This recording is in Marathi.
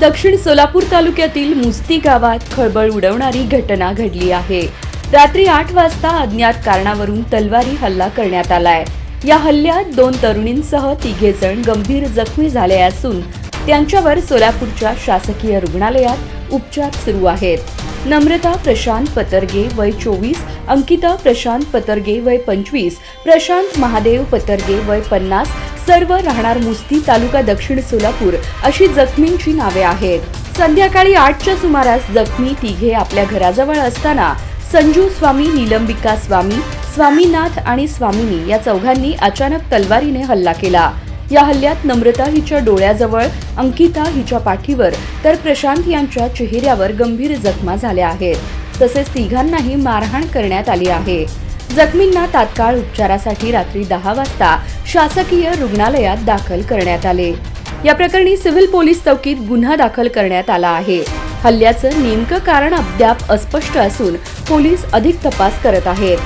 दक्षिण सोलापूर तालुक्यातील मुस्ती गावात खळबळ उडवणारी घटना घडली आहे. रात्री आठ वाजता अज्ञात कारणावरून तलवारी हल्ला करण्यात आलाय. या हल्ल्यात दोन तरुणींसह तिघे जण गंभीर जखमी झाले असून त्यांच्यावर सोलापूरच्या शासकीय रुग्णालयात उपचार सुरू आहेत. नम्रता प्रशांत पतर्गे वय चोवीस अंकिता प्रशांत पतर्गे वय पंचवीस प्रशांत महादेव पतर्गे वय पन्नास सर्व राहणार मुस्ती तालुका दक्षिण सोलापूर अशी जखमींची नावे आहेत. संध्याकाळी आठच्या सुमारास जखमी तिघे आपल्या घराजवळ असताना संजू स्वामी निलंबिका स्वामी स्वामीनाथ आणि स्वामिनी या चौघांनी अचानक तलवारीने हल्ला केला. या हल्ल्यात नम्रता हिच्या डोळ्याजवळ अंकिता हिच्या पाठीवर तर प्रशांत यांच्या चेहऱ्यावर गंभीर जखमा झाल्या आहेत. तसेच तिघांनाही मारहाण करण्यात आली आहे. जखमींना तात्काळ उपचारासाठी रात्री दहा वाजता शासकीय रुग्णालयात दाखल करण्यात आले. या प्रकरणी सिव्हिल पोलीस चौकीत गुन्हा दाखल करण्यात आला आहे. हल्ल्याचं नेमकं कारण अद्याप अस्पष्ट असून पोलीस अधिक तपास करत आहेत.